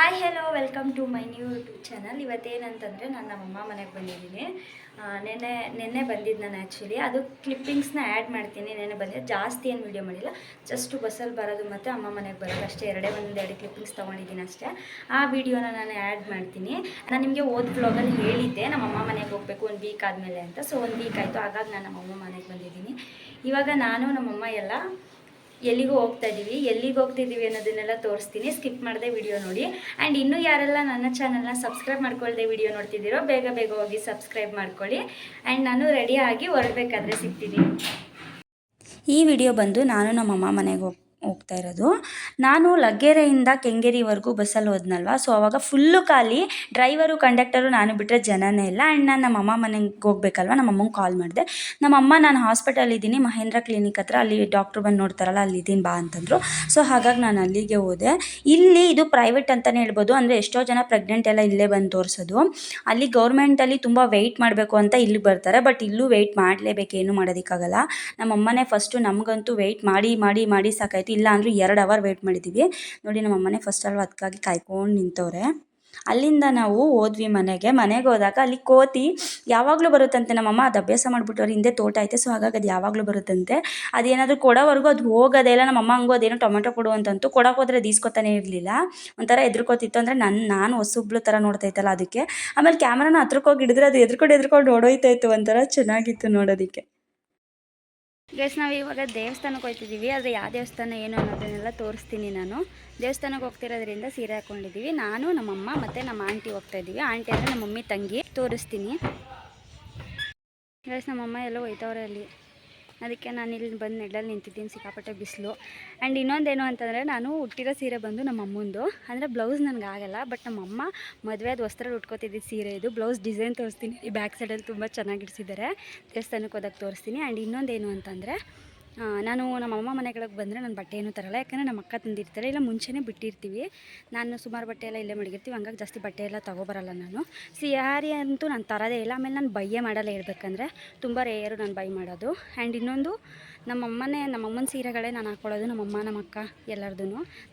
Hi hello welcome to my new YouTube channel ಇವತ್ತೇನಂತಂದರೆ ನಾನು ನಮ್ಮಮ್ಮ ಮನೆಗೆ ಬಂದಿದ್ದೀನಿ. ನೆನ್ನೆ ನೆನ್ನೆ ಬಂದಿದ್ದು ನಾನು ಆ್ಯಕ್ಚುಲಿ ಅದು ಕ್ಲಿಪ್ಪಿಂಗ್ಸ್ನ ಆ್ಯಡ್ ಮಾಡ್ತೀನಿ. ನೆನ್ನೆ ಬಂದಿದ್ದೆ. ಜಾಸ್ತಿ ಏನು ವೀಡಿಯೋ ಮಾಡಿಲ್ಲ. ಜಸ್ಟು ಬಸ್ಸಲ್ಲಿ ಬರೋದು ಮತ್ತು ಅಮ್ಮ ಮನೆಗೆ ಬರೋದು ಅಷ್ಟೇ. ಎರಡೇ ಒಂದು ಎರಡು ಕ್ಲಿಪ್ಪಿಂಗ್ಸ್ ತೊಗೊಂಡಿದ್ದೀನಿ ಅಷ್ಟೇ. ಆ ವಿಡಿಯೋನ ನಾನು ಆ್ಯಡ್ ಮಾಡ್ತೀನಿ. ನಾನು ನಿಮಗೆ ಓದ್ ಬ್ಲಾಗಲ್ಲಿ ಹೇಳಿದ್ದೆ. ನಮ್ಮ ಅಮ್ಮ ಮನೆಗೆ ಹೋಗಬೇಕು ಒಂದು ವೀಕ್ ಆದಮೇಲೆ ಅಂತ. ಸೊ ಒಂದು ವೀಕ್ ಆಯಿತು. ಹಾಗಾಗಿ ನಾನು ನಮ್ಮಮ್ಮ ಮನೆಗೆ ಬಂದಿದ್ದೀನಿ. ಇವಾಗ ನಾನು ನಮ್ಮಮ್ಮ ಎಲ್ಲ ಎಲ್ಲಿಗೂ ಹೋಗ್ತಾ ಇದ್ದೀವಿ. ಎಲ್ಲಿಗೆ ಹೋಗ್ತಿದ್ದೀವಿ ಅನ್ನೋದನ್ನೆಲ್ಲ ತೋರಿಸ್ತೀನಿ. ಸ್ಕಿಪ್ ಮಾಡದೆ ವಿಡಿಯೋ ನೋಡಿ. ಆ್ಯಂಡ್ ಇನ್ನೂ ಯಾರೆಲ್ಲ ನನ್ನ ಚಾನಲ್ನ ಸಬ್ಸ್ಕ್ರೈಬ್ ಮಾಡ್ಕೊಳ್ಳದೆ ವಿಡಿಯೋ ನೋಡ್ತಿದ್ದೀರೋ, ಬೇಗ ಬೇಗ ಹೋಗಿ ಸಬ್ಸ್ಕ್ರೈಬ್ ಮಾಡ್ಕೊಳ್ಳಿ. ಆ್ಯಂಡ್ ನಾನು ರೆಡಿ ಆಗಿ ಹೊರಡ್ಬೇಕಾದ್ರೆ ಸಿಗ್ತೀನಿ. ಈ ವಿಡಿಯೋ ಬಂದು ನಾನು ನಮ್ಮಮ್ಮ ಮನೆಗೆ ಹೋಗ್ ಹೋಗ್ತಾ ಇರೋದು. ನಾನು ಲಗ್ಗೆರೆಯಿಂದ ಕೆಂಗೇರಿವರೆಗೂ ಬಸ್ಸಲ್ಲಿ ಹೋದ್ನಲ್ವಾ? ಸೊ ಅವಾಗ ಫುಲ್ಲು ಖಾಲಿ ಡ್ರೈವರು ಕಂಡಕ್ಟರು ನಾನು ಬಿಟ್ಟರೆ ಜನನೇ ಇಲ್ಲ. ಆ್ಯಂಡ್ ನಾನು ನಮ್ಮಮ್ಮ ಮನೆಗೆ ಹೋಗ್ಬೇಕಲ್ವ? ನಮ್ಮಮ್ಮಂಗೆ ಕಾಲ್ ಮಾಡಿದೆ. ನಮ್ಮಮ್ಮ ನಾನು ಹಾಸ್ಪಿಟಲ್ ಇದ್ದೀನಿ. ಮಹೇಂದ್ರ ಕ್ಲಿನಿಕ್ ಹತ್ರ ಅಲ್ಲಿ ಡಾಕ್ಟ್ರು ಬಂದು ನೋಡ್ತಾರಲ್ಲ, ಅಲ್ಲಿ ಇದ್ದೀನಿ ಬಾ ಅಂತಂದರು. ಸೊ ಹಾಗಾಗಿ ನಾನು ಅಲ್ಲಿಗೆ ಹೋದೆ. ಇಲ್ಲಿ ಇದು ಪ್ರೈವೇಟ್ ಅಂತಲೇ ಹೇಳ್ಬೋದು. ಅಂದರೆ ಎಷ್ಟೋ ಜನ ಪ್ರೆಗ್ನೆಂಟ್ ಎಲ್ಲ ಇಲ್ಲೇ ಬಂದು ತೋರಿಸೋದು. ಅಲ್ಲಿ ಗೌರ್ಮೆಂಟಲ್ಲಿ ತುಂಬ ವೆಯ್ಟ್ ಮಾಡಬೇಕು ಅಂತ ಇಲ್ಲಿ ಬರ್ತಾರೆ. ಬಟ್ ಇಲ್ಲೂ ವೆಯ್ಟ್ ಮಾಡಲೇಬೇಕು. ಏನು ಮಾಡೋದಕ್ಕಾಗಲ್ಲ. ನಮ್ಮಮ್ಮನೇ ಫಸ್ಟು ನಮಗಂತೂ ವೆಯ್ಟ್ ಮಾಡಿ ಮಾಡಿ ಮಾಡಿ ಸಾಕಾಯಿತು. ಇಲ್ಲ ಅಂದರೂ ಎರಡು ಅವರ್ ವೆಯ್ಟ್ ಮಾಡಿದ್ದೀವಿ ನೋಡಿ ನಮ್ಮ ಅಮ್ಮನೇ ಫಸ್ಟ್ ಅಲ್ವ ಅದಕ್ಕಾಗಿ ಕಾಯ್ಕೊಂಡು ನಿಂತವ್ರೆ. ಅಲ್ಲಿಂದ ನಾವು ಹೋದ್ವಿ ಮನೆಗೆ. ಮನೆಗೆ ಹೋದಾಗ ಅಲ್ಲಿ ಕೋತಿ ಯಾವಾಗಲೂ ಬರುತ್ತಂತೆ ನಮ್ಮಮ್ಮ, ಅದು ಅಭ್ಯಾಸ ಮಾಡಿಬಿಟ್ಟವ್ರು ಹಿಂದೆ ತೋಟ ಐತೆ ಸೊ ಹಾಗಾಗಿ ಅದು ಯಾವಾಗಲೂ ಬರುತ್ತಂತೆ. ಅದೇನಾದರೂ ಕೊಡೋವರೆಗೂ ಅದು ಹೋಗೋದೇ ಇಲ್ಲ. ನಮ್ಮಮ್ಮ ಹಂಗೂ ಅದೇನೋ ಟೊಮೆಟೊ ಕೊಡು ಅಂತಂತು ಕೊಡೋಕೆ ಹೋದ್ರೆ ದೀಸ್ಕೊತಾನೆ ಇರಲಿಲ್ಲ. ಒಂಥರ ಎದ್ರುಕೋತಿತ್ತು ಅಂದರೆ ನನ್ನ ನಾನು ಹೊಸಬ್ಳು ಥರ ನೋಡ್ತೈತಲ್ಲ ಅದಕ್ಕೆ. ಆಮೇಲೆ ಕ್ಯಾಮ್ರಾನ ಹತ್ರಕ್ಕೆ ಹೋಗಿ ಹಿಡಿದ್ರೆ ಅದು ಎದ್ರುಕೊಂಡು ಎದ್ರುಕೊಂಡು ಓಡೋಯ್ತಾಯಿತ್ತು ಒಂಥರ ಚೆನ್ನಾಗಿತ್ತು ನೋಡೋದಕ್ಕೆ. ಗೈಸ್ ನಾವು ಇವಾಗ ದೇವಸ್ಥಾನಕ್ಕೆ ಹೋಗ್ತಿದ್ದೀವಿ ಆದರೆ ಯಾವ ದೇವಸ್ಥಾನ ಏನು ಅನ್ನೋದನ್ನೆಲ್ಲ ತೋರಿಸ್ತೀನಿ ನಾನು. ದೇವಸ್ಥಾನಕ್ಕೆ ಹೋಗ್ತಿರೋದ್ರಿಂದ ಸೀರೆ ಹಾಕ್ಕೊಂಡಿದ್ದೀವಿ ನಾನು, ನಮ್ಮಮ್ಮ ಮತ್ತು ನಮ್ಮ ಆಂಟಿ ಹೋಗ್ತಾ ಇದ್ದೀವಿ ಆಂಟಿ ಅಂದರೆ ನಮ್ಮ ಮಮ್ಮಿ ತಂಗಿ. ತೋರಿಸ್ತೀನಿ. ಗೈಸ್ ನಮ್ಮಮ್ಮ ಎಲ್ಲ ಹೋಯ್ತವ್ರೆ ಅಲ್ಲಿ. ಅದಕ್ಕೆ ನಾನು ಇಲ್ಲಿ ಬಂದು ನೆಡಲ್ಲಿ ನಿಂತಿದ್ದೀನಿ, ಸಿಕ್ಕಾಪಟ್ಟೆ ಬಿಸಿಲು. ಆ್ಯಂಡ್ ಇನ್ನೊಂದೇನು ಅಂತಂದರೆ ನಾನು ಹುಟ್ಟಿರೋ ಸೀರೆ ಬಂದು ನಮ್ಮ ಅಮ್ಮಂದು. ಅಂದರೆ ಬ್ಲೌಸ್ ನನಗೆ ಆಗಲ್ಲ ಬಟ್ ನಮ್ಮ ಅಮ್ಮ ಮದುವೆದು ವಸ್ತ್ರ ಉಟ್ಕೋತಿದ್ದ ಸೀರೆ ಇದು. ಬ್ಲೌಸ್ ಡಿಸೈನ್ ತೋರಿಸ್ತೀನಿ. ಈ ಬ್ಯಾಕ್ ಸೈಡಲ್ಲಿ ತುಂಬ ಚೆನ್ನಾಗಿ ಇಡಿಸಿದ್ದಾರೆ ದೇವಸ್ಥಾನಕ್ಕೆ ಹೋದಾಗ ತೋರಿಸ್ತೀನಿ. ಆ್ಯಂಡ್ ಇನ್ನೊಂದೇನು ಅಂತಂದರೆ ನಾನು ನಮ್ಮ ಅಮ್ಮ ಮನೆಗಳಿಗೆ ಬಂದರೆ ನಾನು ಬಟ್ಟೆ ಏನೂ ತರಲ್ಲ, ಯಾಕಂದರೆ ನಮ್ಮ ಅಕ್ಕ ತಂದಿರ್ತಾರೆ, ಇಲ್ಲ ಮುಂಚೆನೇ ಬಿಟ್ಟಿರ್ತೀವಿ. ನಾನು ಸುಮಾರು ಬಟ್ಟೆ ಎಲ್ಲ ಇಲ್ಲೇ ಮಡಗಿರ್ತೀವಿ, ಹಂಗಾಗಿ ಜಾಸ್ತಿ ಬಟ್ಟೆ ಎಲ್ಲ ತೊಗೊಬರಲ್ಲ ನಾನು. ಸಿಯಾರಿ ಅಂತೂ ನಾನು ತರೋದೇ ಇಲ್ಲ, ಆಮೇಲೆ ನಾನು ಬೈಯೇ ಮಾಡಲ್ಲ ಹೇಳ್ಬೇಕಂದ್ರೆ, ತುಂಬ ರೇಯರು ನಾನು ಬೈ ಮಾಡೋದು. ಆ್ಯಂಡ್ ಇನ್ನೊಂದು, ನಮ್ಮ ಅಮ್ಮನೇ, ನಮ್ಮ ಅಮ್ಮನ ಸೀರೆಗಳೇ ನಾನು ಹಾಕ್ಕೊಳ್ಳೋದು ನಮ್ಮಮ್ಮ ನಮ್ಮ ಅಕ್ಕ ಎಲ್ಲರದೂ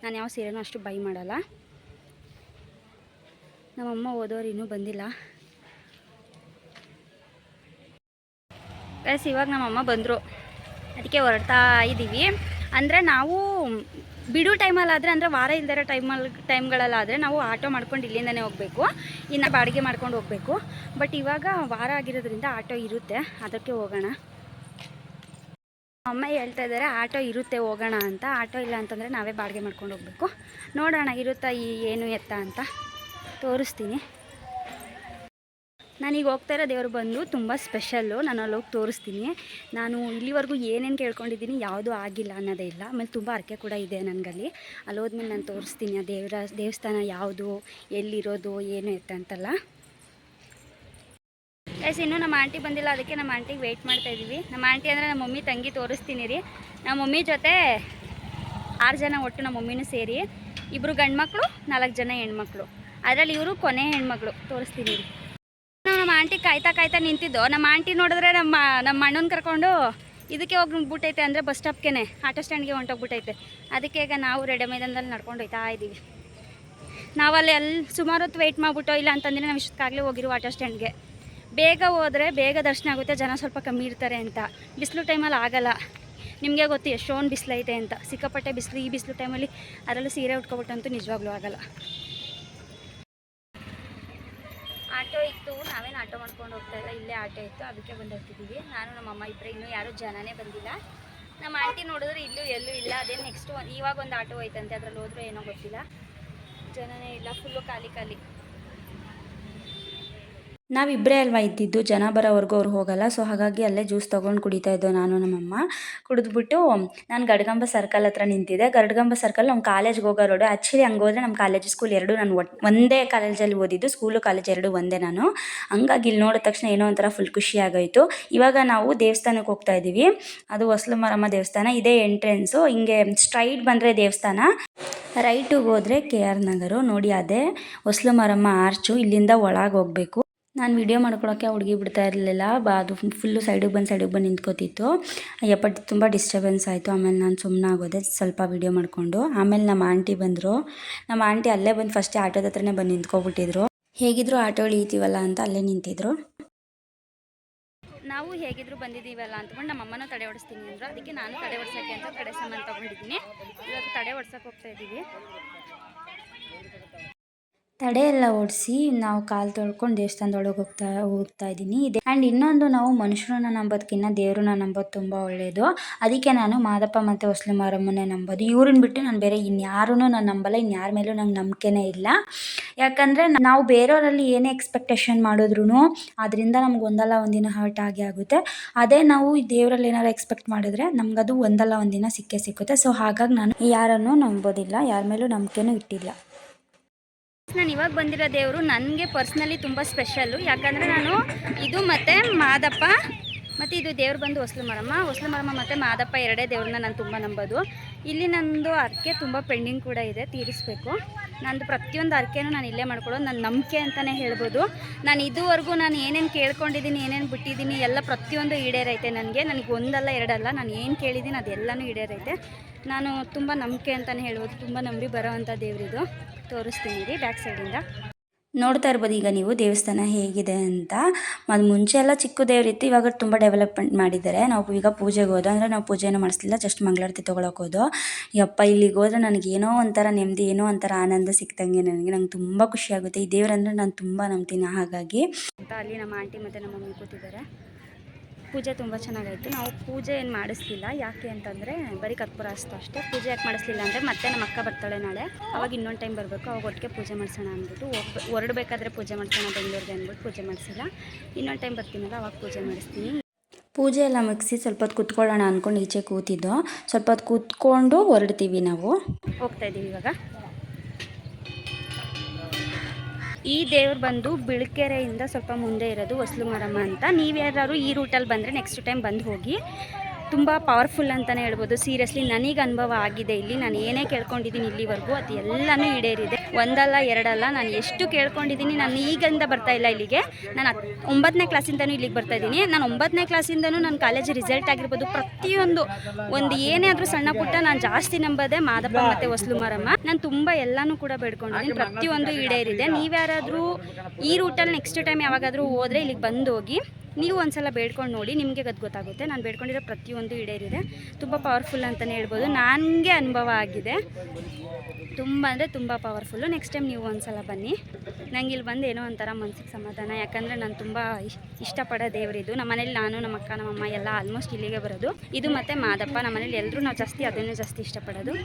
ನಾನು ಯಾವ ಸೀರೆನೂ ಅಷ್ಟು ಬೈ ಮಾಡಲ್ಲ. ನಮ್ಮಮ್ಮ ಓದೋರು ಇನ್ನೂ ಬಂದಿಲ್ಲ. ಎಸ್ ಇವಾಗ ನಮ್ಮಮ್ಮ ಬಂದರು. ಅದಕ್ಕೆ ಹೊರಡ್ತಾ ಇದ್ದೀವಿ ಅಂದರೆ ನಾವು ಬಿಡು ಟೈಮಲ್ಲಾದರೆ ಅಂದರೆ ವಾರ ಇಲ್ದಿರೋ ಟೈಮಲ್ಲಿ ಟೈಮ್ಗಳಲ್ಲಾದರೆ ನಾವು ಆಟೋ ಮಾಡ್ಕೊಂಡು ಇಲ್ಲಿಂದನೇ ಹೋಗಬೇಕು. ಇನ್ನು ಬಾಡಿಗೆ ಮಾಡ್ಕೊಂಡು ಹೋಗಬೇಕು. ಬಟ್ ಇವಾಗ ವಾರ ಆಗಿರೋದ್ರಿಂದ ಆಟೋ ಇರುತ್ತೆ. ಅದಕ್ಕೆ ಹೋಗೋಣ. ಅಮ್ಮ ಹೇಳ್ತಾ ಇದ್ದಾರೆ ಆಟೋ ಇರುತ್ತೆ, ಹೋಗೋಣ ಅಂತ. ಆಟೋ ಇಲ್ಲ ಅಂತಂದರೆ ನಾವೇ ಬಾಡಿಗೆ ಮಾಡ್ಕೊಂಡು ಹೋಗಬೇಕು. ನೋಡೋಣ, ಇರುತ್ತಾ ಈ ಏನು ಎತ್ತ ಅಂತ. ತೋರಿಸ್ತೀನಿ. ನಾನೀಗ ಹೋಗ್ತಾ ಇರೋ ದೇವರು ಬಂದು ತುಂಬ ಸ್ಪೆಷಲ್ಲು ನಾನು ಅಲ್ಲಿ ತೋರಿಸ್ತೀನಿ. ನಾನು ಇಲ್ಲಿವರೆಗೂ ಏನೇನು ಕೇಳ್ಕೊಂಡಿದ್ದೀನಿ ಯಾವುದೂ ಆಗಿಲ್ಲ ಅನ್ನೋದೇ ಇಲ್ಲ. ಆಮೇಲೆ ತುಂಬ ಅರ್ಕೆ ಕೂಡ ಇದೆ ನನಗಲ್ಲಿ. ಅಲ್ಲಿ ಹೋದ್ಮೇಲೆ ನಾನು ತೋರಿಸ್ತೀನಿ ಆ ದೇವರ, ದೇವಸ್ಥಾನ ಯಾವುದು, ಎಲ್ಲಿರೋದು, ಏನು ಎತ್ತ ಅಂತಲ್ಲ. ಗೈಸ್ ಇನ್ನೂ ನಮ್ಮ ಆಂಟಿ ಬಂದಿಲ್ಲ. ಅದಕ್ಕೆ ನಮ್ಮ ಆಂಟಿಗೆ ವೆಯ್ಟ್ ಮಾಡ್ತಾ ಇದ್ದೀವಿ ನಮ್ಮ ಆಂಟಿ ಅಂದರೆ ನಮ್ಮ ಮಮ್ಮಿ ತಂಗಿ ತೋರಿಸ್ತೀನಿ ರೀ. ನಮ್ಮ ಮಮ್ಮಿ ಜೊತೆ ಆರು ಜನ ಒಟ್ಟು ನಮ್ಮ ಮಮ್ಮಿನೂ ಸೇರಿ ಇಬ್ಬರು ಗಂಡು ಮಕ್ಕಳು ನಾಲ್ಕು ಜನ ಹೆಣ್ಮಕ್ಳು. ಅದರಲ್ಲಿ ಇವರು ಕೊನೆ ಹೆಣ್ಮಕ್ಳು. ತೋರಿಸ್ತೀನಿ ರೀ. ಆಂಟಿ ಕಾಯ್ತಾ ಕಾಯ್ತಾ ನಿಂತಿದ್ದು. ನಮ್ಮ ಆಂಟಿ ನೋಡಿದ್ರೆ ನಮ್ಮ ನಮ್ಮ ಅಣ್ಣನ ಕರ್ಕೊಂಡು ಇದಕ್ಕೆ ಹೋಗಿ ಬಿಟ್ಟೈತೆ ಅಂದರೆ ಬಸ್ ಸ್ಟಾಪ್ಗೆ ಆಟೋ ಸ್ಟ್ಯಾಂಡ್ಗೆ ಹೊಂಟೋಗ್ಬಿಟ್ಟೈತೆ. ಅದಕ್ಕೆ ಈಗ ನಾವು ರೆಡಿ ಮೈದಾನದಲ್ಲಿ ನಡ್ಕೊಂಡು ಹೋಯ್ತಾ ಇದ್ದೀವಿ ನಾವಲ್ಲಿ ಅಲ್ಲಿ ಸುಮಾರು ಹೊತ್ತು ವೆಯ್ಟ್ ಮಾಡಿಬಿಟ್ಟು ಇಲ್ಲ ಅಂತಂದರೆ ನಾವು ಇಷ್ಟಕ್ಕಾಗಲೇ ಹೋಗಿರೋ ಆಟೋ ಸ್ಟ್ಯಾಂಡ್ಗೆ. ಬೇಗ ಹೋದರೆ ಬೇಗ ದರ್ಶನ ಆಗುತ್ತೆ, ಜನ ಸ್ವಲ್ಪ ಕಮ್ಮಿ ಇರ್ತಾರೆ ಅಂತ. ಬಿಸಿಲು ಟೈಮಲ್ಲಿ ಆಗಲ್ಲ. ನಿಮಗೆ ಗೊತ್ತು ಎಷ್ಟೊಂದು ಬಿಸಿಲೈತೆ ಅಂತ. ಸಿಕ್ಕಾಪಟ್ಟೆ ಬಿಸಿಲು, ಈ ಬಿಸಿಲು ಟೈಮಲ್ಲಿ ಅದರಲ್ಲೂ ಸೀರೆ ಉಟ್ಕೊಬಿಟ್ಟಂತೂ ನಿಜವಾಗ್ಲೂ ಆಗಲ್ಲ. ಆಟೋ ಇತ್ತು, ನಾವೇನು ಆಟೋ ಮಾಡ್ಕೊಂಡು ಹೋಗ್ತಾ ಇಲ್ಲ, ಇಲ್ಲೇ ಆಟೋ ಇತ್ತು, ಅದಕ್ಕೆ ಬಂದಿರ್ತಿದ್ದೀವಿ ನಾನು ನಮ್ಮ ಅಮ್ಮ ಇಬ್ಬರು ಇನ್ನೂ ಯಾರೂ ಜನನೇ ಬಂದಿಲ್ಲ. ನಮ್ಮ ಆಂಟಿ ನೋಡಿದ್ರೆ ಇಲ್ಲೂ ಎಲ್ಲೂ ಇಲ್ಲ, ಅದೇ ನೆಕ್ಸ್ಟ್ ಇವಾಗ ಒಂದು ಆಟೋ ಹೋಯ್ತಂತೆ, ಅದರಲ್ಲಿ ಹೋದ್ರೂ ಏನೋ ಗೊತ್ತಿಲ್ಲ. ಜನನೇ ಇಲ್ಲ ಫುಲ್ಲು ಖಾಲಿ ಖಾಲಿ. ನಾವಿಬ್ಬರೇ ಅಲ್ವಾ ಇದ್ದಿದ್ದು? ಜನ ಬರೋವರೆಗೂ ಅವ್ರು ಹೋಗಲ್ಲ. ಸೊ ಹಾಗಾಗಿ ಅಲ್ಲೇ ಜ್ಯೂಸ್ ತೊಗೊಂಡು ಕುಡಿತಾ ಇದ್ದೋ ನಾನು ನಮ್ಮಮ್ಮ. ಕುಡಿದ್ಬಿಟ್ಟು ನಾನು ಗಡಗಂಬ ಸರ್ಕಲ್ ಹತ್ರ ನಿಂತಿದ್ದೆ. ಗಡಗಂಬ ಸರ್ಕಲ್ ನಮ್ಮ ಕಾಲೇಜ್ಗೆ ಹೋಗೋ ರೋಡು ಆ್ಯಕ್ಚುಲಿ ಹಂಗೆ ಹೋದ್ರೆ ನಮ್ಮ ಕಾಲೇಜ್ ಸ್ಕೂಲ್ ಎರಡು ನಾನು ಒಟ್, ಒಂದೇ ಕಾಲೇಜಲ್ಲಿ ಓದಿದ್ದು. ಸ್ಕೂಲು ಕಾಲೇಜ್ ಎರಡು ಒಂದೇ ನಾನು. ಹಂಗಾಗಿ ಇಲ್ಲಿ ನೋಡಿದ ತಕ್ಷಣ ಏನೋ ಒಂಥರ ಫುಲ್ ಖುಷಿ ಆಗೋಯ್ತು. ಇವಾಗ ನಾವು ದೇವಸ್ಥಾನಕ್ಕೆ ಹೋಗ್ತಾ ಇದ್ದೀವಿ ಅದು ಹೊಸ್ಲು ಮಾರಮ್ಮ ದೇವಸ್ಥಾನ. ಇದೇ ಎಂಟ್ರೆನ್ಸು ಹಿಂಗೆ ಸ್ಟ್ರೈಟ್ ಬಂದರೆ ದೇವಸ್ಥಾನ. ರೈಟಿಗೆ ಹೋದರೆ ಕೆ ಆರ್ ನಗರು. ನೋಡಿ ಅದೇ ಹೊಸಲು ಮಾರಮ್ಮ ಆರ್ಚು ಇಲ್ಲಿಂದ ಒಳಗೆ ಹೋಗಬೇಕು. ನಾನು ವಿಡಿಯೋ ಮಾಡ್ಕೊಳ್ಳೋಕೆ ಹುಡುಗಿ ಬಿಡ್ತಾ ಇರಲಿಲ್ಲ. ಬಾ, ಅದು ಫುಲ್ಲು ಸೈಡಿಗೆ ಬಂದು ಸೈಡಿಗೆ ಬಂದು ನಿಂತ್ಕೋತಿತ್ತು. ಅಯ್ಯಪ್ಪ, ತುಂಬ ಡಿಸ್ಟರ್ಬೆನ್ಸ್ ಆಯಿತು. ಆಮೇಲೆ ನಾನು ಸುಮ್ಮನೆ ಆಗೋದೆ ಸ್ವಲ್ಪ ವಿಡಿಯೋ ಮಾಡಿಕೊಂಡು. ಆಮೇಲೆ ನಮ್ಮ ಆಂಟಿ ಬಂದರು. ನಮ್ಮ ಆಂಟಿ ಅಲ್ಲೇ ಬಂದು ಫಸ್ಟೇ ಆಟೋದ ಹತ್ರನೇ ಬಂದು ನಿಂತ್ಕೊಬಿಟ್ಟಿದ್ರು. ಹೇಗಿದ್ರು ಆಟೋ ಇಳಿತೀವಲ್ಲ ಅಂತ ಅಲ್ಲೇ ನಿಂತಿದ್ರು. ನಾವು ಹೇಗಿದ್ರು ಬಂದಿದ್ದೀವಲ್ಲ ಅಂತಕೊಂಡು ನಮ್ಮ ಅಮ್ಮನೂ ತಡೆ ಓಡಿಸ್ತೀನಿ ಅಂದರು. ಅದಕ್ಕೆ ನಾನು ತಡೆ ಓಡಿಸೋಕ್ಕೆ ಅಂತ ತಡೆ ಸಾಮಾನು ತೊಗೊಂಡಿದ್ದೀನಿ. ಇವಾಗ ತಡೆ ಓಡ್ಸೋಕೆ ಹೋಗ್ತಾ ಇದ್ದೀವಿ. ತಡೆ ಎಲ್ಲ ಓಡಿಸಿ ನಾವು ಕಾಲು ತೊಳ್ಕೊಂಡು ದೇವಸ್ಥಾನದೊಳಗೆ ಹೋಗ್ತಾ ಹೋಗ್ತಾ ಇದ್ದೀನಿ. ಇದೆ. ಆ್ಯಂಡ್ ಇನ್ನೊಂದು, ನಾವು ಮನುಷ್ಯರನ್ನ ನಂಬೋದಕ್ಕಿಂತ ದೇವ್ರನ್ನ ನಂಬೋದು ತುಂಬ ಒಳ್ಳೆಯದು ಅದಕ್ಕೆ ನಾನು ಮಾದಪ್ಪ ಮತ್ತು ಹೊಸ್ಲು ಮಾರಮ್ಮನೇ ನಂಬೋದು. ಇವ್ರನ್ನ ಬಿಟ್ಟು ನಾನು ಬೇರೆ ಇನ್ಯಾರೂ ನಾನು ನಂಬಲ್ಲ, ಇನ್ಯಾರ ಮೇಲೂ ನಂಗೆ ನಂಬಿಕೆನೇ ಇಲ್ಲ. ಯಾಕಂದರೆ ನಾವು ಬೇರೆಯವರಲ್ಲಿ ಏನೇ ಎಕ್ಸ್ಪೆಕ್ಟೇಷನ್ ಮಾಡಿದ್ರು ಅದರಿಂದ ನಮ್ಗೆ ಒಂದಲ್ಲ ಒಂದಿನ ಹರ್ಟ್ ಆಗೇ ಆಗುತ್ತೆ. ಅದೇ ನಾವು ದೇವರಲ್ಲಿ ಏನಾರು ಎಕ್ಸ್ಪೆಕ್ಟ್ ಮಾಡಿದ್ರೆ ನಮಗದು ಒಂದಲ್ಲ ಒಂದಿನ ಸಿಕ್ಕೇ ಸಿಕ್ಕುತ್ತೆ. ಸೊ ಹಾಗಾಗಿ ನಾನು ಯಾರನ್ನೂ ನಂಬೋದಿಲ್ಲ, ಯಾರ ಮೇಲೂ ನಂಬಿಕೆನೂ ಇಟ್ಟಿಲ್ಲ. ನಾನು ಇವಾಗ ಬಂದಿರೋ ದೇವರು ನನಗೆ ಪರ್ಸ್ನಲಿ ತುಂಬ ಸ್ಪೆಷಲ್ಲು. ಯಾಕಂದರೆ ನಾನು ಇದು ಮತ್ತು ಮಾದಪ್ಪ, ಮತ್ತು ಇದು ದೇವ್ರು ಬಂದು ಹೊಸಲು ಮರಮ್ಮ. ಹೊಸಲು ಮರಮ್ಮ ಮತ್ತು ಮಾದಪ್ಪ ಎರಡೇ ದೇವ್ರನ್ನ ನಾನು ತುಂಬ ನಂಬೋದು. ಇಲ್ಲಿ ನಂದು ಅರ್ಕೆ ತುಂಬ ಪೆಂಡಿಂಗ್ ಕೂಡ ಇದೆ, ತೀರಿಸಬೇಕು. ನಂದು ಪ್ರತಿಯೊಂದು ಅರ್ಕೆನೂ ನಾನು ಇಲ್ಲೇ ಮಾಡ್ಕೊಳ್ಳೋದು, ನನ್ನ ನಂಬಿಕೆ ಅಂತಲೇ ಹೇಳ್ಬೋದು. ನಾನು ಇದುವರೆಗೂ ನಾನು ಏನೇನು ಕೇಳ್ಕೊಂಡಿದ್ದೀನಿ, ಏನೇನು ಬಿಟ್ಟಿದ್ದೀನಿ, ಎಲ್ಲ ಪ್ರತಿಯೊಂದು ಈಡೇರೈತೆ ನನಗೆ. ನನಗೆ ಒಂದಲ್ಲ, ಎರಡಲ್ಲ, ನಾನು ಏನು ಕೇಳಿದ್ದೀನಿ ಅದೆಲ್ಲನೂ ಈಡೇರೈತೆ. ನಾನು ತುಂಬ ನಂಬಿಕೆ ಅಂತಲೇ ಹೇಳ್ಬೋದು, ತುಂಬ ನಂಬಿ ಬರೋವಂಥ ಅಂಥ ದೇವರಿದು. ತೋರಿಸ್ತೀನಿ ರೀ ಬ್ಯಾಕ್ ಸೈಡಿಂದ. ನೋಡ್ತಾ ಇರ್ಬೋದು ಈಗ ನೀವು ದೇವಸ್ಥಾನ ಹೇಗಿದೆ ಅಂತ. ಅದು ಮುಂಚೆ ಎಲ್ಲ ಚಿಕ್ಕ ದೇವರಿತ್ತು ಇವಾಗ ತುಂಬ ಡೆವಲಪ್ಮೆಂಟ್ ಮಾಡಿದ್ದಾರೆ. ನಾವು ಈಗ ಪೂಜೆಗೆ ಹೋದೋ ಅಂದರೆ ನಾವು ಪೂಜೆನೂ ಮಾಡಿಸ್ಲಿಲ್ಲ ಜಸ್ಟ್ ಮಂಗಳಾರತಿ ತೊಗೊಳಕ್ಕೆ ಹೋದೋ. ಯಪ್ಪ ಇಲ್ಲಿಗೆ ಹೋದ್ರೆ ನನಗೆ ಏನೋ ಒಂಥರ ನೆಮ್ಮದಿ ಏನೋ ಒಂಥರ ಆನಂದ ಸಿಕ್ತಂಗೆ ನನಗೆ. ನಂಗೆ ತುಂಬ ಖುಷಿ ಆಗುತ್ತೆ. ಈ ದೇವರಂದ್ರೆ ನಾನು ತುಂಬ ನಂಬ್ತೀನಿ ಹಾಗಾಗಿ. ಅಲ್ಲಿ ನಮ್ಮ ಆಂಟಿ ಮತ್ತು ನಮ್ಮ ಮಮ್ಮಿ ಕೂತಿದ್ದಾರೆ. ಪೂಜೆ ತುಂಬ ಚೆನ್ನಾಗಾಯಿತು. ನಾವು ಪೂಜೆ ಏನು ಮಾಡಿಸ್ಲಿಲ್ಲ. ಯಾಕೆ ಅಂತಂದರೆ ಬರೀ ಕರ್ಪೂರ ಅಷ್ಟು ಅಷ್ಟೇ. ಪೂಜೆ ಯಾಕೆ ಮಾಡಿಸ್ಲಿಲ್ಲ ಅಂದರೆ ಮತ್ತೆ ನಮ್ಮ ಅಕ್ಕ ಬರ್ತಾಳೆ ನಾಳೆ. ಅವಾಗ ಇನ್ನೊಂದು ಟೈಮ್ ಬರಬೇಕು. ಅವಾಗ ಒಟ್ಟಿಗೆ ಪೂಜೆ ಮಾಡಿಸೋಣ ಅಂದ್ಬಿಟ್ಟು ಹೋಗ್ಬ ಹೊರಡಬೇಕಾದ್ರೆ ಪೂಜೆ ಮಾಡ್ಸೋಣ ಬೆಂಗಳೂರಿಗೆ ಅಂದ್ಬಿಟ್ಟು ಪೂಜೆ ಮಾಡಿಸಿಲ್ಲ. ಇನ್ನೊಂದು ಟೈಮ್ ಬರ್ತೀನಲ್ಲ ಅವಾಗ ಪೂಜೆ ಮಾಡಿಸ್ತೀನಿ. ಪೂಜೆ ಎಲ್ಲ ಮುಗಿಸಿ ಸ್ವಲ್ಪ ಹೊತ್ತು ಕೂತ್ಕೊಳ್ಳೋಣ ಅಂದ್ಕೊಂಡು ಈಚೆ ಕೂತಿದ್ದೋ. ಸ್ವಲ್ಪ ಹೊತ್ತು ಕೂತ್ಕೊಂಡು ಹೊರಡ್ತೀವಿ ನಾವು. ಹೋಗ್ತಾ ಇದ್ದೀವಿ ಇವಾಗ. ಈ ದೇವ್ರು ಬಂದು ಬಿಳ್ಕೆರೆಯಿಂದ ಸ್ವಲ್ಪ ಮುಂದೆ ಇರೋದು ಹೊಸ್ಲು ಮರಮ್ಮ ಅಂತ. ನೀವು ಯಾರು ಈ ರೂಟಲ್ಲಿ ಬಂದರೆ ನೆಕ್ಸ್ಟ್ ಟೈಮ್ ಬಂದು ಹೋಗಿ. ತುಂಬ ಪವರ್ಫುಲ್ ಅಂತಲೇ ಹೇಳ್ಬೋದು. ಸೀರಿಯಸ್ಲಿ ನನಗೆ ಅನುಭವ ಆಗಿದೆ ಇಲ್ಲಿ. ನಾನು ಏನೇ ಕೇಳ್ಕೊಂಡಿದ್ದೀನಿ ಇಲ್ಲಿವರೆಗೂ, ಅದು ಎಲ್ಲನೂ ಈಡೇರಿದೆ. ಒಂದಲ್ಲ, ಎರಡಲ್ಲ, ನಾನು ಎಷ್ಟು ಕೇಳ್ಕೊಂಡಿದ್ದೀನಿ, ನಾನು ಈಗಿಂದ ಬರ್ತಾ ಇಲ್ಲ ಇಲ್ಲಿಗೆ. ನಾನು ಒಂಬತ್ತನೇ ಕ್ಲಾಸಿಂದನೂ ಇಲ್ಲಿಗೆ ಬರ್ತಾ ಇದ್ದೀನಿ. ನಾನು ಒಂಬತ್ತನೇ ಕ್ಲಾಸಿಂದನೂ ನನ್ನ ಕಾಲೇಜ್ ರಿಸಲ್ಟ್ ಆಗಿರ್ಬೋದು. ಪ್ರತಿಯೊಂದು, ಒಂದು ಏನೇ ಆದರೂ ಸಣ್ಣ ಪುಟ್ಟ, ನಾನು ಜಾಸ್ತಿ ನಂಬೋದೇ ಮಾದಪ್ಪ ಮತ್ತು ಹೊಸ್ಲು ಮಾರಮ್ಮ. ನಾನು ತುಂಬ ಎಲ್ಲನೂ ಕೂಡ ಬೇಡ್ಕೊಂಡಿದ್ದೀನಿ. ಪ್ರತಿಯೊಂದು ಈಡೇರಿದೆ. ನೀವ್ಯಾರಾದರೂ ಈ ರೂಟಲ್ಲಿ ನೆಕ್ಸ್ಟ್ ಟೈಮ್ ಯಾವಾಗಾದರೂ ಹೋದರೆ ಇಲ್ಲಿಗೆ ಬಂದು ಹೋಗಿ, ನೀವು ಒಂದ್ಸಲ ಬೇಡ್ಕೊಂಡು ನೋಡಿ. ನಿಮಗೆ ಅದು ಗೊತ್ತಾಗುತ್ತೆ. ನಾನು ಬೇಡ್ಕೊಂಡಿರೋ ಪ್ರತಿಯೊಂದು ಈಡೇರಿದೆ. ತುಂಬ ಪವರ್ಫುಲ್ ಅಂತಲೇ ಹೇಳ್ಬೋದು. ನನಗೆ ಅನುಭವ ಆಗಿದೆ. ತುಂಬ ಅಂದರೆ ತುಂಬ ಪವರ್ಫುಲ್ಲು ನೆಕ್ಸ್ಟ್ ಟೈಮ್ ನೀವು ಒಂದ್ಸಲ ಬನ್ನಿ. ನಂಗೆ ಇಲ್ಲಿ ಬಂದು ಏನೋ ಒಂಥರ ಮನ್ಸಿಗೆ ಸಮಾಧಾನ. ಯಾಕಂದರೆ ನಾನು ತುಂಬ ಇಷ್ಟ ಇಷ್ಟಪಡೋ ದೇವರಿದು. ನಮ್ಮ ಮನೇಲಿ ನಾನು, ನಮ್ಮ ಅಕ್ಕ ನಮ್ಮಮ್ಮ ಎಲ್ಲ ಆಲ್ಮೋಸ್ಟ್ ಇಲ್ಲಿಗೆ ಬರೋದು. ಇದು ಮತ್ತು ಮಾದಪ್ಪ. ನಮ್ಮ ಮನೇಲಿ ಎಲ್ಲರೂ ನಾವು ಜಾಸ್ತಿ ಅದನ್ನು ಜಾಸ್ತಿ ಇಷ್ಟಪಡೋದು.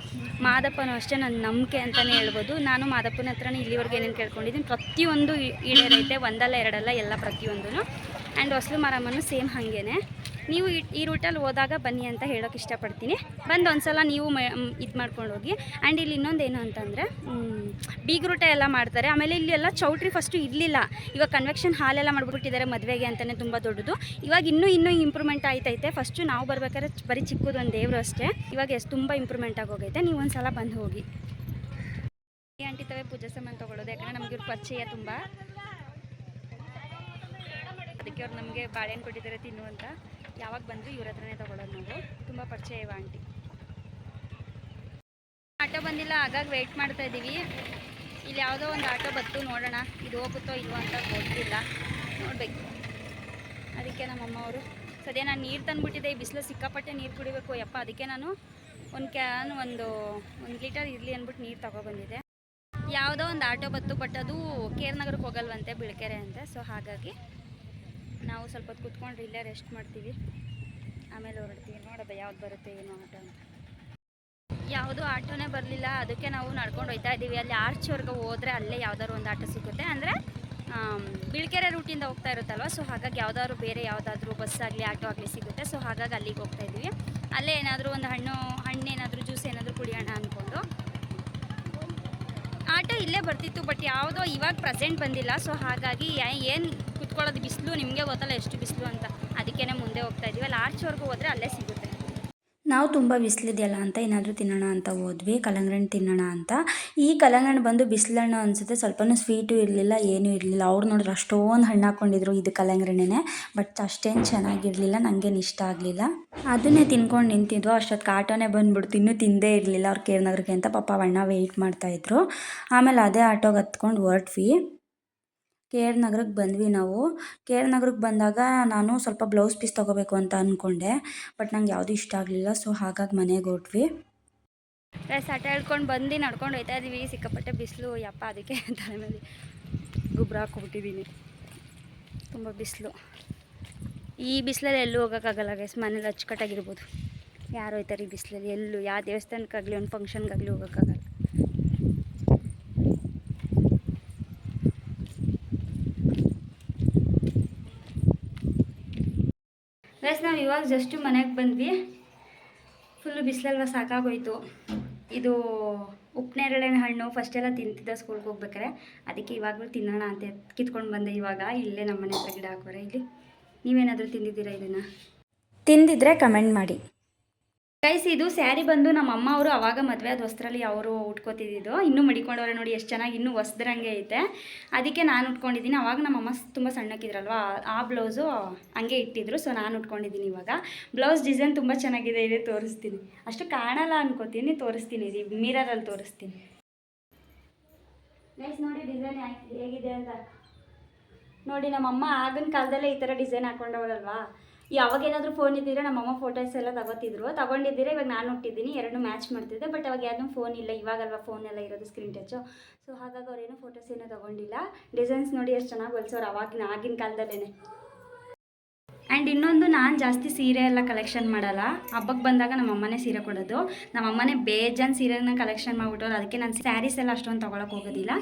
ಮಾದಪ್ಪನೂ ಅಷ್ಟೇ ನನ್ನ ನಂಬಿಕೆ ಅಂತಲೇ ಹೇಳ್ಬೋದು. ನಾನು ಮಾದಪ್ಪನ ಹತ್ರನೇ ಇಲ್ಲಿವರೆಗೂ ಏನೇನು ಕೇಳ್ಕೊಂಡಿದ್ದೀನಿ. ಪ್ರತಿಯೊಂದು ಈಡೇರೈತೆ ಒಂದಲ್ಲ ಎರಡಲ್ಲ ಎಲ್ಲ ಪ್ರತಿಯೊಂದೂ ಆ್ಯಂಡ್ ಹೊಸಲು ಮಾರಮ್ಮನೂ ಸೇಮ್ ಹಾಗೇನೆ. ನೀವು ಈ- ರೂಟಲ್ಲಿ ಹೋದಾಗ ಬನ್ನಿ ಅಂತ ಹೇಳೋಕೆ ಇಷ್ಟಪಡ್ತೀನಿ. ಬಂದು ಒಂದ್ಸಲ ನೀವು ಇದು ಮಾಡ್ಕೊಂಡು ಹೋಗಿ. ಆ್ಯಂಡ್ ಇಲ್ಲಿ ಇನ್ನೊಂದು ಏನು ಅಂತಂದರೆ ಬೀಗ್ರೂಟ ಎಲ್ಲ ಮಾಡ್ತಾರೆ. ಆಮೇಲೆ ಇಲ್ಲಿ ಎಲ್ಲ ಚೌಟ್ರಿ ಫಸ್ಟು ಇರಲಿಲ್ಲ. ಇವಾಗ ಕನ್ವೆಕ್ಷನ್ ಹಾಲೆಲ್ಲ ಮಾಡಿಬಿಟ್ಟಿದ್ದಾರೆ ಮದುವೆಗೆ ಅಂತಲೇ ತುಂಬ ದೊಡ್ಡದು. ಇವಾಗ ಇನ್ನೂ ಇನ್ನೂ ಇಂಪ್ರೂವ್ಮೆಂಟ್ ಆಯ್ತೈತೆ. ಫಸ್ಟು ನಾವು ಬರ್ಬೇಕಾದ್ರೆ ಬರೀ ಚಿಕ್ಕದು ಒಂದು ದೇವರು ಅಷ್ಟೇ. ಇವಾಗ ಎಷ್ಟು ತುಂಬ ಇಂಪ್ರೂವ್ಮೆಂಟ್ ಆಗೋಗೈತೆ ನೀವು ಒಂದು ಸಲ ಬಂದು ಹೋಗಿ. ಆಂಟಿ, ತವೇ ಪೂಜಾ ಸಾಮಾನು ತೊಗೊಳ್ಳೋದು ಯಾಕಂದರೆ ನಮಗೆ ಇವ್ರ ಪರಿಚಯ ತುಂಬ. ಅದಕ್ಕೆ ಅವ್ರು ನಮಗೆ ಬಾಳೆಹಣ್ಣು ಕೊಟ್ಟಿದ್ದಾರೆ ತಿನ್ನು ಅಂತ. ಯಾವಾಗ ಬಂದ್ರು ಇವ್ರ ಹತ್ರನೇ ತಗೊಳ್ಳೋದು ನಾವು ತುಂಬ ಪರಿಚಯ ಆಂಟಿ. ಆಟೋ ಬಂದಿಲ್ಲ ಹಾಗಾಗಿ ವೆಯ್ಟ್ ಮಾಡ್ತಾ ಇದ್ದೀವಿ ಇಲ್ಲಿ ಯಾವುದೋ ಒಂದು ಆಟೋ ಬತ್ತು ನೋಡೋಣ, ಇದು ಹೋಗುತ್ತೋ ಇಲ್ವೋ ಅಂತ ಗೊತ್ತಿಲ್ಲ. ನೋಡಬೇಕು. ಅದಕ್ಕೆ ನಮ್ಮಮ್ಮ ಅವರು, ಸದ್ಯ ನಾನು ನೀರು ತಂದುಬಿಟ್ಟಿದ್ದೆ, ಈ ಬಿಸಿಲು ಸಿಕ್ಕಾಪಟ್ಟೆ ನೀರು ಕುಡಿಬೇಕು, ಯಪ್ಪ, ಅದಕ್ಕೆ ನಾನು ಒಂದು ಕ್ಯಾನ್ ಒಂದು ಒಂದು ಲೀಟರ್ ಇರಲಿ ಅಂದ್ಬಿಟ್ಟು ನೀರು ತಗೊಬಂದಿದ್ದೆ ಯಾವುದೋ ಒಂದು ಆಟೋ ಬತ್ತು, ಬಟ್ ಅದು ಕೇರ್ ನಗರಕ್ಕೆ ಹೋಗಲ್ವಂತೆ, ಬಿಳ್ಕೆರೆ ಅಂತ ಸೊ ಹಾಗಾಗಿ ನಾವು ಸ್ವಲ್ಪ ಹೊತ್ತು ಕುತ್ಕೊಂಡ್ರೆ ಇಲ್ಲೇ ರೆಸ್ಟ್ ಮಾಡ್ತೀವಿ. ಆಮೇಲೆ ಹೊರಡ್ತೀವಿ. ನೋಡೋದು ಯಾವ್ದು ಬರುತ್ತೆ, ಏನೋ ಆಟೋನ ಅಂತ. ಯಾವುದೂ ಆಟೋನೇ ಬರಲಿಲ್ಲ. ಅದಕ್ಕೆ ನಾವು ನಡ್ಕೊಂಡು ಹೋಗ್ತಾ ಇದ್ದೀವಿ. ಅಲ್ಲಿ ಆರ್ಚ್ವರೆಗೆ ಹೋದರೆ ಅಲ್ಲೇ ಯಾವ್ದಾದ್ರು ಒಂದು ಆಟೋ ಸಿಗುತ್ತೆ. ಅಂದರೆ ಬಿಳ್ಕೆರೆ ರೂಟಿಂದ ಹೋಗ್ತಾ ಇರುತ್ತಲ್ವ? ಸೊ ಹಾಗಾಗಿ ಯಾವ್ದಾದ್ರು ಬೇರೆ ಯಾವುದಾದ್ರೂ ಬಸ್ ಆಗಲಿ, ಆಟೋ ಆಗಲಿ ಸಿಗುತ್ತೆ. ಸೊ ಹಾಗಾಗಿ ಅಲ್ಲಿಗೆ ಹೋಗ್ತಾ ಇದ್ದೀವಿ. ಅಲ್ಲೇ ಏನಾದರೂ ಒಂದು ಹಣ್ಣು ಹಣ್ಣು ಏನಾದರೂ ಜ್ಯೂಸ್ ಏನಾದರೂ ಕುಡಿಯೋಣ ಅಂದ್ಕೊಂಡು ಆಟೋ ಇಲ್ಲೇ ಬರ್ತಿತ್ತು ಬಟ್ ಯಾವುದೋ ಇವಾಗ ಪ್ರೆಸೆಂಟ್ ಬಂದಿಲ್ಲ. ಸೊ ಹಾಗಾಗಿ ಏನು ಕುತ್ಕೊಳ್ಳೋದು ಬಿಸಿಲು? ನಿಮಗೆ ಗೊತ್ತಲ್ಲ ಎಷ್ಟು ಬಿಸಿಲು ಅಂತ. ಅದಕ್ಕೇ ಮುಂದೆ ಹೋಗ್ತಾ ಇದೀವಿ. ಅಲ್ಲಿ ಆರ್ಚ್ವರೆಗೂ ಹೋದರೆ ಅಲ್ಲೇ ಸಿಗುತ್ತೆ. ನಾವು ತುಂಬ ಬಿಸಿಲಿದೆಯಲ್ಲ ಅಂತ ಏನಾದರೂ ತಿನ್ನೋಣ ಅಂತ ಹೋದ್ವಿ ಕಲ್ಲಂಗಡಿ ತಿನ್ನೋಣ ಅಂತ. ಈ ಕಲ್ಲಂಗಡಿ ಬಂದು ಬಿಸಿಲಣ್ಣು ಅನಿಸುತ್ತೆ, ಸ್ವಲ್ಪನೂ ಸ್ವೀಟು ಇರಲಿಲ್ಲ, ಏನೂ ಇರಲಿಲ್ಲ. ಅವ್ರು ನೋಡಿದ್ರೆ ಅಷ್ಟೊಂದು ಹಣ್ಣು ಹಾಕ್ಕೊಂಡಿದ್ರು ಇದು ಕಲ್ಲಂಗಡಿ ಹಣ್ಣೇ ಬಟ್ ಅಷ್ಟೇನು ಚೆನ್ನಾಗಿರಲಿಲ್ಲ ನನಗೇನು ಇಷ್ಟ ಆಗಲಿಲ್ಲ. ಅದನ್ನೇ ತಿನ್ಕೊಂಡು ನಿಂತಿದ್ವು, ಅಷ್ಟೊತ್ತು ಆಟೋನೇ ಬಂದುಬಿಡ್ತು, ಇನ್ನೂ ತಿಂದೇ ಇರಲಿಲ್ಲ ಅವ್ರು ಕೇರ್ನಗರಿಗೆ ಅಂತ. ಪಾಪ ಅಣ್ಣ ವೆಯ್ಟ್ ಮಾಡ್ತಾಯಿದ್ರು ಆಮೇಲೆ ಅದೇ ಆಟೋಗೆ ಹತ್ಕೊಂಡು ಹೊರಟ್ವಿ. ಕೆ ಆರ್ ನಗರಕ್ಕೆ ಬಂದ್ವಿ ನಾವು. ಕೆ ಆರ್ ನಗರಕ್ಕೆ ಬಂದಾಗ ನಾನು ಸ್ವಲ್ಪ ಬ್ಲೌಸ್ ಪೀಸ್ ತೊಗೋಬೇಕು ಅಂತ ಅಂದ್ಕೊಂಡೆ ಬಟ್ ನಂಗೆ ಯಾವುದೂ ಇಷ್ಟ ಆಗಲಿಲ್ಲ ಸೊ ಹಾಗಾಗಿ ಮನೆಗೆ ಹೊಟ್ವಿ ರೈಸ್ ಆಟ ಹೇಳ್ಕೊಂಡು ಬಂದು ನಡ್ಕೊಂಡು ಹೋಯ್ತಾ ಇದೀವಿ. ಸಿಕ್ಕಾಪಟ್ಟೆ ಬಿಸಿಲು, ಯಪ್ಪ ಅದಕ್ಕೆ ತಲೆ ಮೇಲೆ ಗೊಬ್ಬರ ಹಾಕ್ಕೊಬಿಟ್ಟಿದ್ದೀನಿ. ತುಂಬ ಬಿಸಿಲು. ಈ ಬಿಸಿಲಲ್ಲಿ ಎಲ್ಲೂ ಹೋಗೋಕ್ಕಾಗಲ್ಲ ಗೈಸ್ ಮನೇಲಿ ಅಚ್ಚುಕಟ್ಟಾಗಿರ್ಬೋದು. ಯಾರು ಹೋಯ್ತಾರೆ ಈ ಬಿಸಿಲಲ್ಲಿ ಎಲ್ಲೂ, ಯಾವ ದೇವಸ್ಥಾನಕ್ಕಾಗಲಿ, ಒಂದು ಫಂಕ್ಷನ್ಗಾಗಲಿ ಹೋಗೋಕ್ಕಾಗಲ್ಲ ಗೈಸ್ ನಾವು ಇವಾಗ ಜಸ್ಟು ಮನೆಗೆ ಬಂದ್ವಿ. ಫುಲ್ಲು ಬಿಸಿಲಲ್ವ ಸಾಕಾಗೋಯ್ತು. ಇದು ಉಪ್ಪನೇರಳೆ ಹಣ್ಣು ಫಸ್ಟೆಲ್ಲ ತಿಂತಿದ್ದ ಸ್ಕೂಲ್ಗೆ ಹೋಗ್ಬೇಕಾರೆ. ಅದಕ್ಕೆ ಇವಾಗಲೂ ತಿನ್ನೋಣ ಅಂತ ಕಿತ್ಕೊಂಡು ಬಂದೆ ಇವಾಗ. ಇಲ್ಲೇ ನಮ್ಮ ಮನೆ ಹತ್ರ ಗಿಡ ಹಾಕೋರೆ ಇಲ್ಲಿ. ನೀವೇನಾದರೂ ತಿಂದಿದ್ದೀರಾ ಇದನ್ನು? ತಿಂದಿದ್ರೆ ಕಮೆಂಟ್ ಮಾಡಿ. ಗೈಸ್ ಇದು ಸ್ಯಾರಿ ಬಂದು ನಮ್ಮ ಅಮ್ಮ ಅವರು ಅವಾಗ ಮದುವೆ ಆದ ವಸ್ತ್ರಲ್ಲಿ ಅವರು ಉಟ್ಕೋತಿದ್ದು ಇನ್ನೂ ಮಡಿಕೊಂಡವ್ರೆ ನೋಡಿ, ಎಷ್ಟು ಚೆನ್ನಾಗಿ ಇನ್ನೂ ಹೊಸ್ದ್ರಂಗೆ ಐತೆ. ಅದಕ್ಕೆ ನಾನು ಉಟ್ಕೊಂಡಿದ್ದೀನಿ. ಅವಾಗ ನಮ್ಮ ಅಮ್ಮ ತುಂಬ ಸಣ್ಣಕ್ಕಿದ್ರಲ್ವ? ಆ ಬ್ಲೌಸು ಹಂಗೆ ಇಟ್ಟಿದ್ರು. ಸೊ ನಾನು ಉಟ್ಕೊಂಡಿದ್ದೀನಿ ಇವಾಗ. ಬ್ಲೌಸ್ ಡಿಸೈನ್ ತುಂಬ ಚೆನ್ನಾಗಿದೆ. ಇದೆ, ತೋರಿಸ್ತೀನಿ. ಅಷ್ಟು ಕಾಣಲ್ಲ ಅನ್ಕೋತೀನಿ. ತೋರಿಸ್ತೀನಿ. ಇದು ಮಿರರಲ್ಲಿ ತೋರಿಸ್ತೀನಿ. ಗೈಸ್ ನೋಡಿ ಡಿಸೈನ್ ಹೇಗಿದೆ ಅಂತ. ನೋಡಿ ನಮ್ಮಮ್ಮ ಆಗಿನ ಕಾಲದಲ್ಲೇ ಈ ಥರ ಡಿಸೈನ್ ಹಾಕೊಂಡವಳಲ್ವಾ ಯಾವಾಗ ಏನಾದರೂ ಫೋನ್ ಇದ್ದಿದ್ರೆ ನಮ್ಮಮ್ಮ ಫೋಟೋಸ್ ಎಲ್ಲ ತಗೋತಿದ್ರು. ತಗೊಂಡಿದ್ದೀರ? ಇವಾಗ ನಾನು ಹುಟ್ಟಿದ್ದೀನಿ. ಎರಡು ಮ್ಯಾಚ್ ಮಾಡ್ತಿದ್ದೆ. ಬಟ್ ಅವಾಗ ಯಾವುದೂ ಫೋನ್ ಇಲ್ಲ. ಇವಾಗಲ್ವ ಫೋನ್ ಎಲ್ಲ ಇರೋದು ಸ್ಕ್ರೀನ್ ಟಚ್ಚು ಸೊ ಹಾಗಾಗಿ ಅವ್ರೇನು ಫೋಟೋಸ್ ಏನೂ ತಗೊಂಡಿಲ್ಲ. ಡಿಸೈನ್ಸ್ ನೋಡಿ ಎಷ್ಟು ಚೆನ್ನಾಗಿ ಹೊಲಿಸೋರು ಅವಾಗಿನ, ಆಗಿನ ಕಾಲದಲ್ಲೇ ಆ್ಯಂಡ್ ಇನ್ನೊಂದು ನಾನು ಜಾಸ್ತಿ ಸೀರೆ ಎಲ್ಲ ಕಲೆಕ್ಷನ್ ಮಾಡಲ್ಲ. ಹಬ್ಬಕ್ಕೆ ಬಂದಾಗ ನಮ್ಮ ಅಮ್ಮನೇ ಸೀರೆ ಕೊಡೋದು. ನಮ್ಮ ಅಮ್ಮನೇ ಬೇಜಾನ್ ಸೀರೆನ ಕಲೆಕ್ಷನ್ ಮಾಡಿಬಿಟ್ಟವ್ರು. ಅದಕ್ಕೆ ನಾನು ಸ್ಯಾರೀಸ್ ಎಲ್ಲ ಅಷ್ಟೊಂದು ತೊಗೊಳಕ್ಕೆ ಹೋಗೋದಿಲ್ಲ.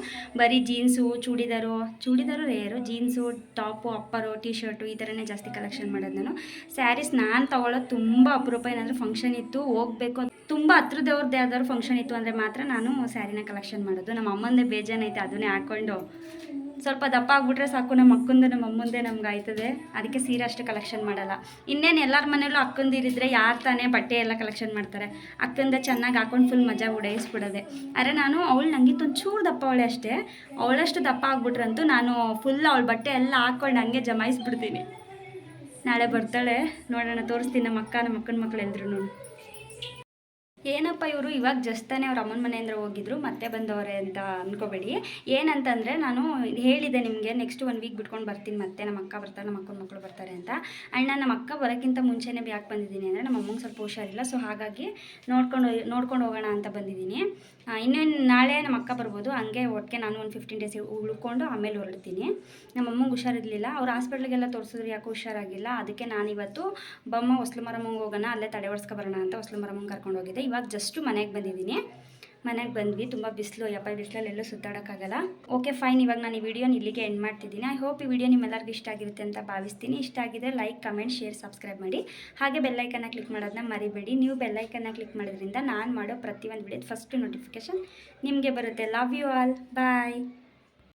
ಬರೀ jeans churidar churidar rare jeans top ಅಪ್ಪರು T shirt ಈ ಥರನೇ ಜಾಸ್ತಿ ಕಲೆಕ್ಷನ್ ಮಾಡೋದು ನಾನು. ಸ್ಯಾರೀಸ್ ನಾನು ತೊಗೊಳೋದು ತುಂಬ ಅಪರೂಪ. ಏನಾದರೂ ಫಂಕ್ಷನ್ ಇತ್ತು, ಹೋಗಬೇಕು ತುಂಬ ಹತ್ರದವ್ರದ್ದು ಯಾವ್ದಾದ್ರು ಫಂಕ್ಷನ್ ಇತ್ತು ಅಂದರೆ ಮಾತ್ರ ನಾನು ಸ್ಯಾರಿನ ಕಲೆಕ್ಷನ್ ಮಾಡೋದು. ನಮ್ಮ ಅಮ್ಮಂದೇ ಬೇಜಾನೈತೆ ಅದನ್ನೇ ಹಾಕ್ಕೊಂಡು ಸ್ವಲ್ಪ ದಪ್ಪ ಆಗ್ಬಿಟ್ರೆ ಸಾಕು, ನಮ್ಮ ಅಕ್ಕಂದು ನಮ್ಮ ಅಮ್ಮಂದೇ ನಮ್ಗೆ ಆಯ್ತದೆ. ಅದಕ್ಕೆ ಸೀರೆ ಅಷ್ಟು ಕಲೆಕ್ಷನ್ ಮಾಡಲ್ಲ. ಇನ್ನೇನು ಎಲ್ಲರ ಮನೇಲೂ ಅಕ್ಕಂದಿರಿದ್ರೆ ಯಾರು ತಾನೇ ಬಟ್ಟೆ ಎಲ್ಲ ಕಲೆಕ್ಷನ್ ಮಾಡ್ತಾರೆ. ಅಕ್ಕಂದ ಚೆನ್ನಾಗಿ ಹಾಕೊಂಡು ಫುಲ್ ಮಜಾ ಉಡಾಯಿಸ್ಬಿಡೋದೆ ಅರೆ ನಾನು ಅವಳು ನಂಗಿತ್ತು ಚೂರು ದಪ್ಪ ಅವಳೆ ಅಷ್ಟೇ. ಅವಳಷ್ಟು ದಪ್ಪ ಆಗ್ಬಿಟ್ರಂತೂ ನಾನು ಫುಲ್ ಅವಳ ಬಟ್ಟೆ ಎಲ್ಲ ಹಾಕ್ಕೊಂಡು ಹಂಗೆ ಜಮಾಯಿಸ್ಬಿಡ್ತೀನಿ. ನಾಳೆ ಬರ್ತಾಳೆ. ನೋಡೋಣ, ತೋರಿಸ್ತೀನಿ ನಮ್ಮ ಅಕ್ಕ, ನಮ್ಮ ಅಕ್ಕನ ಮಕ್ಳು ಎಲ್ರು ಏನಪ್ಪ ಇವರು, ಇವಾಗ ಜಸ್ಟ್ ತಾನೇ ಅವ್ರ ಅಮ್ಮನ ಮನೆಯಿಂದ ಹೋಗಿದ್ರು, ಮತ್ತೆ ಬಂದವರೆ ಅಂತ ಅನ್ಕೋಬೇಡಿ. ಏನಂತಂದರೆ ನಾನು ಹೇಳಿದೆ ನಿಮಗೆ ನೆಕ್ಸ್ಟ್ ಒನ್ ವೀಕ್ ಬಿಟ್ಕೊಂಡು ಬರ್ತೀನಿ ಮತ್ತೆ, ನಮ್ಮ ಅಕ್ಕ ಬರ್ತಾರೆ, ನಮ್ಮ ಅಕ್ಕನ ಮಕ್ಕಳು ಬರ್ತಾರೆ ಅಂತ. ಅಣ್ಣ, ನಮ್ಮ ಅಕ್ಕ ಬರೋಕ್ಕಿಂತ ಮುಂಚೆನೇ ಯಾಕೆ ಬಂದಿದ್ದೀನಿ ಅಂದರೆ ನಮ್ಮ ಅಮ್ಮಂಗೆ ಸ್ವಲ್ಪ ಹುಷಾರಿಲ್ಲ ಸೊ ಹಾಗಾಗಿ ನೋಡ್ಕೊಂಡು ನೋಡ್ಕೊಂಡು ಹೋಗೋಣ ಅಂತ ಬಂದಿದ್ದೀನಿ. ಇನ್ನೇನು ನಾಳೆ ನಮ್ಮ ಅಕ್ಕ ಬರ್ಬೋದು, ಹಂಗೆ ಒಟ್ಟಿಗೆ ನಾನು ಒಂದು ಫಿಫ್ಟೀನ್ ಡೇಸ್ ಉಳ್ಕೊಂಡು ಆಮೇಲೆ ಹೊರಡ್ತೀನಿ. ನಮ್ಮ ಅಮ್ಮಂಗೆ ಹುಷಾರಿರಲಿಲ್ಲ, ಅವ್ರು ಹಾಸ್ಪಿಟ್ಲಿಗೆಲ್ಲ ತೋರಿಸಿದ್ರು ಯಾಕೋ ಹುಷಾರಾಗಿಲ್ಲ, ಅದಕ್ಕೆ ನಾನಿವತ್ತು ಬಮ್ಮ ಹೊಸ್ಲು ಮರಮ್ಮಂಗೆ ಹೋಗೋಣ, ಅಲ್ಲೇ ತಡೆ ಬರೋಣ ಅಂತ ಹೊಸ್ಲು ಮರಮ್ಮಂಗೆ ಕರ್ಕೊಂಡು ಹೋಗಿದ್ದೆ. ಇವಾಗ ಜಸ್ಟು ಮನೆಗೆ ಬಂದಿದ್ದೀನಿ. ಮನೆಗೆ ಬಂದ್ವಿ, ತುಂಬ ಬಿಸಿಲು ಯಪ್ಪ ಬಿಸಿಲಲ್ಲಿ ಎಲ್ಲೂ ಸುತ್ತಾಡೋಕ್ಕಾಗಲ್ಲ. ಓಕೆ ಫೈನ್ ಇವಾಗ ನಾನು ಈ ವಿಡಿಯೋನ ಇಲ್ಲಿಗೆ ಎಂಡ್ ಮಾಡ್ತಿದ್ದೀನಿ. ಐ ಹೋಪ್ ಈ ವಿಡಿಯೋ ನಿಮ್ಮೆಲ್ಲರಿಗೂ ಇಷ್ಟ ಆಗಿರುತ್ತೆ ಅಂತ ಭಾವಿಸ್ತೀನಿ. ಇಷ್ಟ ಆಗಿದ್ರೆ ಲೈಕ್ ಕಮೆಂಟ್ ಶೇರ್ ಸಬ್ಸ್ಕ್ರೈಬ್ ಮಾಡಿ. ಹಾಗೆ ಬೆಲ್ಲೈಕನ್ನ ಕ್ಲಿಕ್ ಮಾಡೋದನ್ನ ಮರಿಬೇಡಿ. ನೀವು ಬೆಲ್ಲೈಕನ್ನ ಕ್ಲಿಕ್ ಮಾಡೋದ್ರಿಂದ ನಾನು ಮಾಡೋ ಪ್ರತಿಯೊಂದು ವಿಡಿಯೋದ ಫಸ್ಟ್ ನೋಟಿಫಿಕೇಶನ್ ನಿಮಗೆ ಬರುತ್ತೆ. Love you all bye